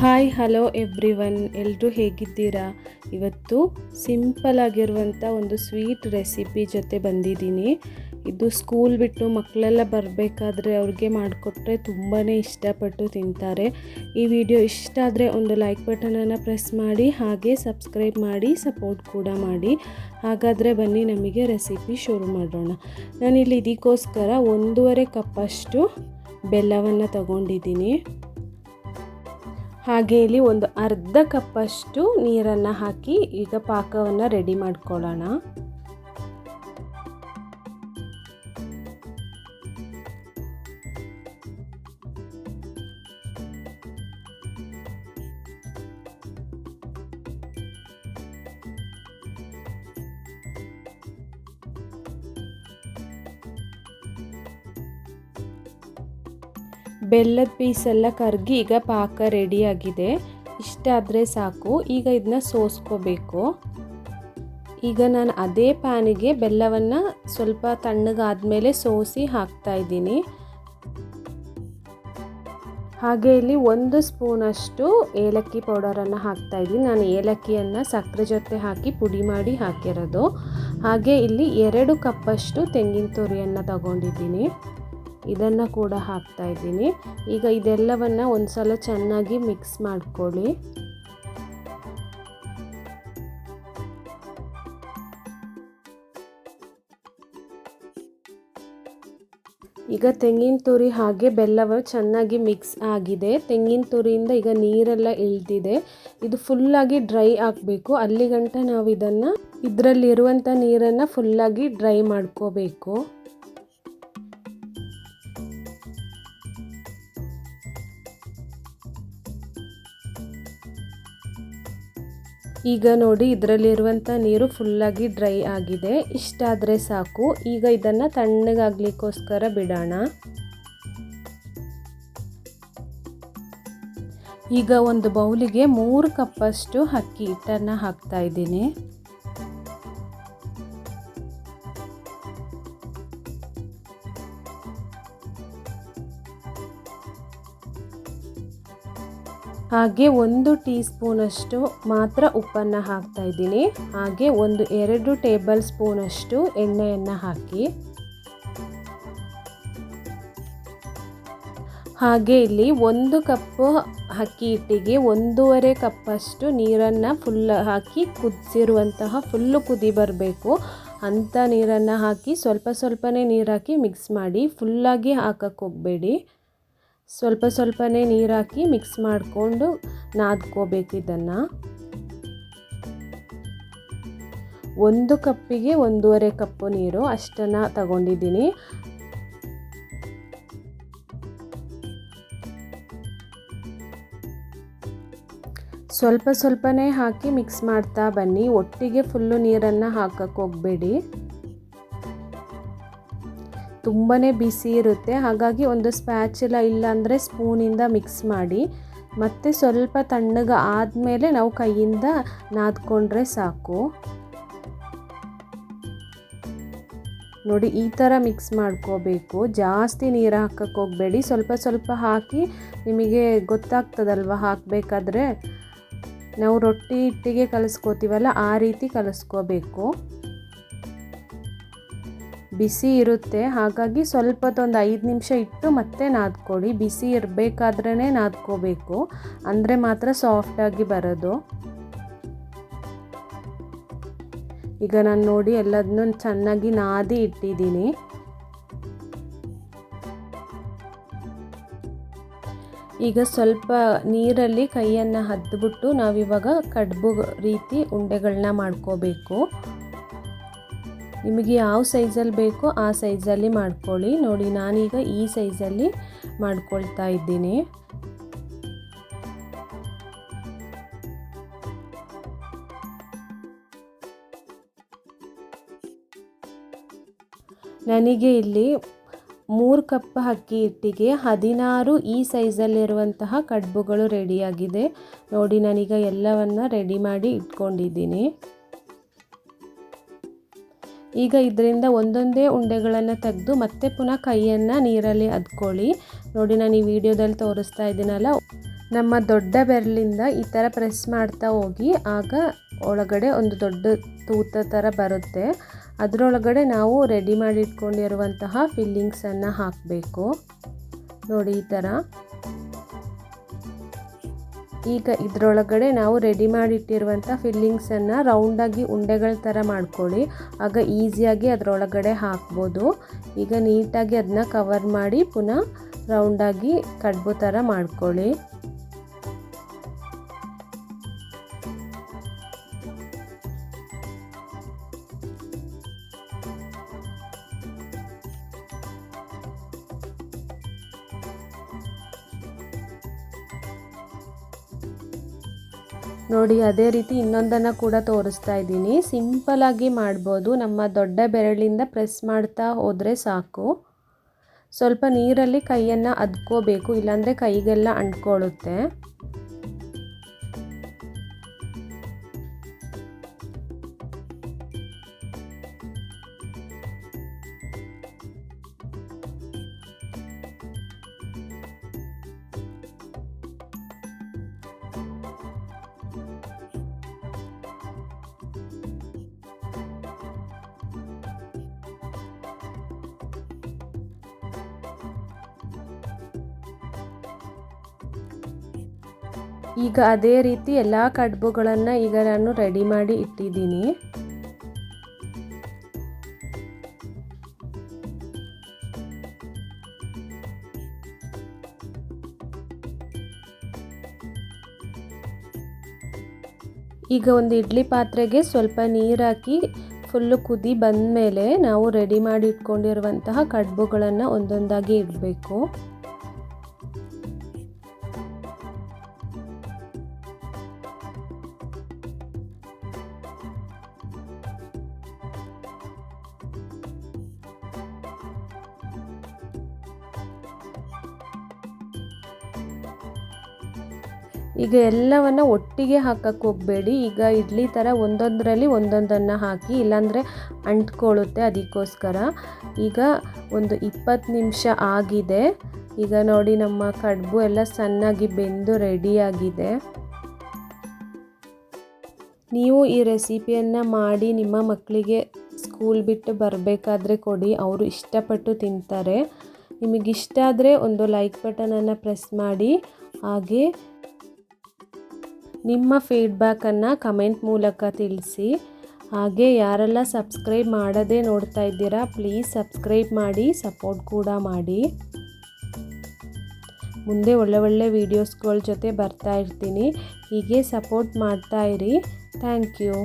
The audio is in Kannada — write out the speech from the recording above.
ಹಾಯ್ ಹಲೋ ಎವ್ರಿ ಒನ್ ಎಲ್ಲರೂ ಹೇಗಿದ್ದೀರಾ? ಇವತ್ತು ಸಿಂಪಲ್ ಆಗಿರುವಂಥ ಒಂದು ಸ್ವೀಟ್ ರೆಸಿಪಿ ಜೊತೆ ಬಂದಿದ್ದೀನಿ. ಇದು ಸ್ಕೂಲ್ ಬಿಟ್ಟು ಮಕ್ಕಳೆಲ್ಲ ಬರಬೇಕಾದ್ರೆ ಅವ್ರಿಗೆ ಮಾಡಿಕೊಟ್ರೆ ತುಂಬಾ ಇಷ್ಟಪಟ್ಟು ತಿಂತಾರೆ. ಈ ವಿಡಿಯೋ ಇಷ್ಟ ಆದರೆ ಒಂದು ಲೈಕ್ ಬಟನನ್ನು ಪ್ರೆಸ್ ಮಾಡಿ, ಹಾಗೆ ಸಬ್ಸ್ಕ್ರೈಬ್ ಮಾಡಿ ಸಪೋರ್ಟ್ ಕೂಡ ಮಾಡಿ. ಹಾಗಾದರೆ ಬನ್ನಿ ನಮಗೆ ರೆಸಿಪಿ ಶುರು ಮಾಡೋಣ. ನಾನಿಲ್ಲಿ ಇದಕ್ಕೋಸ್ಕರ ಒಂದೂವರೆ ಕಪ್ಪಷ್ಟು ಬೆಲ್ಲವನ್ನು ತಗೊಂಡಿದ್ದೀನಿ. ಹಾಗೆ ಇಲ್ಲಿ ಒಂದು ಅರ್ಧ ಕಪ್ಪಷ್ಟು ನೀರನ್ನು ಹಾಕಿ ಈಗ ಪಾಕವನ್ನು ರೆಡಿ ಮಾಡ್ಕೊಳ್ಳೋಣ. ಬೆಲ್ಲದ ಪೀಸೆಲ್ಲ ಕರಗಿ ಈಗ ಪಾಕ ರೆಡಿಯಾಗಿದೆ ಇಷ್ಟಾದರೆ ಸಾಕು. ಈಗ ಇದನ್ನ ಸೋಸ್ಕೋಬೇಕು. ಈಗ ನಾನು ಅದೇ ಪ್ಯಾನಿಗೆ ಬೆಲ್ಲವನ್ನು ಸ್ವಲ್ಪ ತಣ್ಣಗಾದಮೇಲೆ ಸೋಸಿ ಹಾಕ್ತಾ ಇದ್ದೀನಿ. ಹಾಗೆ ಇಲ್ಲಿ ಒಂದು ಸ್ಪೂನಷ್ಟು ಏಲಕ್ಕಿ ಪೌಡರನ್ನು ಹಾಕ್ತಾ ಇದ್ದೀನಿ. ನಾನು ಏಲಕ್ಕಿಯನ್ನು ಸಕ್ಕರೆ ಜೊತೆ ಹಾಕಿ ಪುಡಿ ಮಾಡಿ ಹಾಕಿರೋದು. ಹಾಗೆ ಇಲ್ಲಿ ಎರಡು ಕಪ್ಪಷ್ಟು ತೆಂಗಿನ ತುರಿಯನ್ನು ತಗೊಂಡಿದ್ದೀನಿ. ಇದನ್ನು ಕೂಡ ಹಾಕ್ತಾ ಇದ್ದೀನಿ. ಈಗ ಇದೆಲ್ಲವನ್ನು ಒಂದು ಸಲ ಚೆನ್ನಾಗಿ ಮಿಕ್ಸ್ ಮಾಡ್ಕೊಳ್ಳಿ. ಈಗ ತೆಂಗಿನ ತುರಿ ಹಾಗೆ ಬೆಲ್ಲವ ಚೆನ್ನಾಗಿ ಮಿಕ್ಸ್ ಆಗಿದೆ. ತೆಂಗಿನ ತುರಿಯಿಂದ ಈಗ ನೀರೆಲ್ಲ ಇಳ್ದಿದೆ. ಇದು ಫುಲ್ಲಾಗಿ ಡ್ರೈ ಆಗಬೇಕು ಅಲ್ಲಿಗಂಟ ನಾವು ಇದನ್ನು ಇದರಲ್ಲಿರುವಂಥ ನೀರನ್ನು ಫುಲ್ಲಾಗಿ ಡ್ರೈ ಮಾಡ್ಕೋಬೇಕು. ಈಗ ನೋಡಿ ಇದರಲ್ಲಿರುವಂಥ ನೀರು ಫುಲ್ಲಾಗಿ ಡ್ರೈ ಆಗಿದೆ. ಇಷ್ಟಾದರೆ ಸಾಕು. ಈಗ ಇದನ್ನು ತಣ್ಣಗಾಗಲಿಕ್ಕೋಸ್ಕರ ಬಿಡೋಣ. ಈಗ ಒಂದು ಬೌಲಿಗೆ ಮೂರು ಕಪ್ಪಷ್ಟು ಅಕ್ಕಿ ಹಿಟ್ಟನ್ನು ಹಾಕ್ತಾ ಇದ್ದೀನಿ. ಹಾಗೆ ಒಂದು ಟೀ ಸ್ಪೂನಷ್ಟು ಮಾತ್ರ ಉಪ್ಪನ್ನು ಹಾಕ್ತಾ ಇದ್ದೀನಿ. ಹಾಗೆ ಒಂದು ಎರಡು ಟೇಬಲ್ ಸ್ಪೂನಷ್ಟು ಎಣ್ಣೆಯನ್ನು ಹಾಕಿ. ಹಾಗೆ ಇಲ್ಲಿ ಒಂದು ಕಪ್ಪು ಅಕ್ಕಿ ಹಿಟ್ಟಿಗೆ ಒಂದೂವರೆ ಕಪ್ಪಷ್ಟು ನೀರನ್ನು ಫುಲ್ ಹಾಕಿ ಕುದಿಸಿರುವಂತಹ ಫುಲ್ಲು ಕುದಿ ಬರಬೇಕು. ಅಂಥ ನೀರನ್ನು ಹಾಕಿ ಸ್ವಲ್ಪ ಸ್ವಲ್ಪನೇ ನೀರು ಹಾಕಿ ಮಿಕ್ಸ್ ಮಾಡಿ ಫುಲ್ಲಾಗಿ ಹಾಕಕ್ಕೆ ಹೋಗಬೇಡಿ. ಸ್ವಲ್ಪ ಸ್ವಲ್ಪನೇ ನೀರು ಹಾಕಿ ಮಿಕ್ಸ್ ಮಾಡಿಕೊಂಡು ನಾದ್ಕೋಬೇಕು ಇದನ್ನು ಒಂದು ಕಪ್ಪಿಗೆ ಒಂದೂವರೆ ಕಪ್ಪು ನೀರು ಅಷ್ಟನ್ನು ತಗೊಂಡಿದ್ದೀನಿ. ಸ್ವಲ್ಪ ಸ್ವಲ್ಪನೇ ಹಾಕಿ ಮಿಕ್ಸ್ ಮಾಡ್ತಾ ಬನ್ನಿ. ಒಟ್ಟಿಗೆ ಫುಲ್ಲು ನೀರನ್ನು ಹಾಕಕ್ಕೆ ಹೋಗಬೇಡಿ. ತುಂಬಾ ಬಿಸಿ ಇರುತ್ತೆ. ಹಾಗಾಗಿ ಒಂದು ಸ್ಪ್ಯಾಚುಲ ಇಲ್ಲಾಂದರೆ ಸ್ಪೂನಿಂದ ಮಿಕ್ಸ್ ಮಾಡಿ, ಮತ್ತು ಸ್ವಲ್ಪ ತಣ್ಣಗೆ ಆದಮೇಲೆ ನಾವು ಕೈಯಿಂದ ನಾದ್ಕೊಂಡ್ರೆ ಸಾಕು. ನೋಡಿ, ಈ ಥರ ಮಿಕ್ಸ್ ಮಾಡ್ಕೋಬೇಕು. ಜಾಸ್ತಿ ನೀರು ಹಾಕಕ್ಕೆ ಹೋಗಬೇಡಿ. ಸ್ವಲ್ಪ ಸ್ವಲ್ಪ ಹಾಕಿ ನಿಮಗೆ ಗೊತ್ತಾಗ್ತದಲ್ವ? ಹಾಕಬೇಕಾದ್ರೆ ನಾವು ರೊಟ್ಟಿ ಹಿಟ್ಟಿಗೆ ಕಲಿಸ್ಕೋತೀವಲ್ಲ, ಆ ರೀತಿ ಕಲಿಸ್ಕೋಬೇಕು. ಬಿಸಿ ಇರುತ್ತೆ. ಹಾಗಾಗಿ ಸ್ವಲ್ಪ ಒಂದು ಐದು ನಿಮಿಷ ಇಟ್ಟು ಮತ್ತೆ ನಾದ್ಕೊಳ್ಳಿ. ಬಿಸಿ ಇರಬೇಕಾದ್ರೇ ನಾದ್ಕೋಬೇಕು. ಅಂದರೆ ಮಾತ್ರ ಸಾಫ್ಟಾಗಿ ಬರೋದು. ಈಗ ನಾನು ನೋಡಿ ಎಲ್ಲದನ್ನೂ ಚೆನ್ನಾಗಿ ನಾದಿ ಇಟ್ಟಿದ್ದೀನಿ. ಈಗ ಸ್ವಲ್ಪ ನೀರಲ್ಲಿ ಕೈಯನ್ನು ಹದ್ದುಬಿಟ್ಟು ನಾವಿವಾಗ ಕಡುಬು ರೀತಿ ಉಂಡೆಗಳನ್ನ ಮಾಡ್ಕೋಬೇಕು. ನಿಮಗೆ ಯಾವ ಸೈಜಲ್ಲಿ ಬೇಕೋ ಆ ಸೈಜಲ್ಲಿ ಮಾಡ್ಕೊಳ್ಳಿ. ನೋಡಿ, ನಾನೀಗ ಈ ಸೈಜಲ್ಲಿ ಮಾಡ್ಕೊಳ್ತಾ ಇದ್ದೀನಿ. ನನಗೆ ಇಲ್ಲಿ ಮೂರು ಕಪ್ ಅಕ್ಕಿ ಹಿಟ್ಟಿಗೆ ಹದಿನಾರು ಈ ಸೈಜಲ್ಲಿರುವಂತಹ ಕಡ್ಬುಗಳು ರೆಡಿಯಾಗಿದೆ. ನೋಡಿ, ನಾನೀಗ ಎಲ್ಲವನ್ನು ರೆಡಿ ಮಾಡಿ ಇಟ್ಕೊಂಡಿದ್ದೀನಿ. ಈಗ ಇದರಿಂದ ಒಂದೊಂದೇ ಉಂಡೆಗಳನ್ನು ತೆಗೆದು ಮತ್ತೆ ಪುನಃ ಕೈಯನ್ನು ನೀರಲ್ಲಿ ಅದ್ಕೊಳ್ಳಿ. ನೋಡಿ, ನಾನು ಈ ವಿಡಿಯೋದಲ್ಲಿ ತೋರಿಸ್ತಾ ಇದ್ದೀನಲ್ಲ, ನಮ್ಮ ದೊಡ್ಡ ಬೆರಳಿಂದ ಈ ಥರ ಪ್ರೆಸ್ ಮಾಡ್ತಾ ಹೋಗಿ, ಆಗ ಒಳಗಡೆ ಒಂದು ದೊಡ್ಡ ತೂತ ಥರ ಬರುತ್ತೆ. ಅದರೊಳಗಡೆ ನಾವು ರೆಡಿ ಮಾಡಿ ಇಟ್ಕೊಂಡಿರುವಂತಹ ಫಿಲ್ಲಿಂಗ್ಸನ್ನು ಹಾಕಬೇಕು. ನೋಡಿ, ಈ ಥರ. ಈಗ ಇದರೊಳಗಡೆ ನಾವು ರೆಡಿ ಮಾಡಿಟ್ಟಿರುವಂಥ ಫಿಲ್ಲಿಂಗ್ಸನ್ನು ರೌಂಡಾಗಿ ಉಂಡೆಗಳ ಥರ ಮಾಡ್ಕೊಳ್ಳಿ. ಆಗ ಈಸಿಯಾಗಿ ಅದರೊಳಗಡೆ ಹಾಕ್ಬೋದು. ಈಗ ನೀಟಾಗಿ ಅದನ್ನ ಕವರ್ ಮಾಡಿ ಪುನಃ ರೌಂಡಾಗಿ ಕಡ್ಬು ಥರ ಮಾಡ್ಕೊಳ್ಳಿ. ನೋಡಿ, ಅದೇ ರೀತಿ ಇನ್ನೊಂದನ್ನು ಕೂಡ ತೋರಿಸ್ತಾ ಇದ್ದೀನಿ. ಸಿಂಪಲಾಗಿ ಮಾಡ್ಬೋದು. ನಮ್ಮ ದೊಡ್ಡ ಬೆರಳಿಂದ ಪ್ರೆಸ್ ಮಾಡ್ತಾ ಹೋದರೆ ಸಾಕು. ಸ್ವಲ್ಪ ನೀರಲ್ಲಿ ಕೈಯನ್ನು ಅದ್ಕೋಬೇಕು, ಇಲ್ಲಾಂದರೆ ಕೈಗೆಲ್ಲ ಅಂಟ್ಕೊಳ್ಳುತ್ತೆ. ಈಗ ಅದೇ ರೀತಿ ಎಲ್ಲ ಕಡುಬುಗಳನ್ನು ಈಗ ನಾನು ರೆಡಿ ಮಾಡಿ ಇಟ್ಟಿದ್ದೀನಿ. ಈಗ ಒಂದು ಇಡ್ಲಿ ಪಾತ್ರೆಗೆ ಸ್ವಲ್ಪ ನೀರು ಹಾಕಿ ಫುಲ್ಲು ಕುದಿ ಬಂದ ಮೇಲೆ ನಾವು ರೆಡಿ ಮಾಡಿ ಇಟ್ಕೊಂಡಿರುವಂತಹ ಕಡುಬುಗಳನ್ನು ಒಂದೊಂದಾಗಿ ಇಡಬೇಕು. ಈಗ ಎಲ್ಲವನ್ನು ಒಟ್ಟಿಗೆ ಹಾಕಕ್ಕೆ ಹೋಗಬೇಡಿ. ಈಗ ಇಡ್ಲಿ ಥರ ಒಂದೊಂದರಲ್ಲಿ ಒಂದೊಂದನ್ನು ಹಾಕಿ, ಇಲ್ಲಾಂದರೆ ಅಂಟ್ಕೊಳ್ಳುತ್ತೆ ಅದಕ್ಕೋಸ್ಕರ. ಈಗ ಒಂದು ಇಪ್ಪತ್ತು ನಿಮಿಷ ಆಗಿದೆ. ಈಗ ನೋಡಿ ನಮ್ಮ ಕಡುಬು ಎಲ್ಲ ಸಣ್ಣಾಗಿ ಬೆಂದು ರೆಡಿಯಾಗಿದೆ ನೀವು ಈ ರೆಸಿಪಿಯನ್ನು ಮಾಡಿ ನಿಮ್ಮ ಮಕ್ಕಳಿಗೆ ಸ್ಕೂಲ್ ಬಿಟ್ಟು ಬರಬೇಕಾದ್ರೆ ಕೊಡಿ. ಅವರು ಇಷ್ಟಪಟ್ಟು ತಿಂತಾರೆ. ನಿಮಗಿಷ್ಟ ಆದರೆ ಒಂದು ಲೈಕ್ ಬಟನನ್ನು ಪ್ರೆಸ್ ಮಾಡಿ. ಹಾಗೆ ನಿಮ್ಮ ಫೀಡ್ಬ್ಯಾಕನ್ನು ಕಮೆಂಟ್ ಮೂಲಕ ತಿಳಿಸಿ. ಹಾಗೆ ಯಾರೆಲ್ಲ ಸಬ್ಸ್ಕ್ರೈಬ್ ಮಾಡದೇ ನೋಡ್ತಾ ಇದ್ದೀರಾ ಪ್ಲೀಸ್ ಸಬ್ಸ್ಕ್ರೈಬ್ ಮಾಡಿ ಸಪೋರ್ಟ್ ಕೂಡ ಮಾಡಿ. ಮುಂದೆ ಒಳ್ಳೆ ಒಳ್ಳೆ ವೀಡಿಯೋಸ್ಗಳ ಜೊತೆ ಬರ್ತಾ ಇರ್ತೀನಿ. ಹೀಗೆ ಸಪೋರ್ಟ್ ಮಾಡ್ತಾ ಇರಿ. Thank you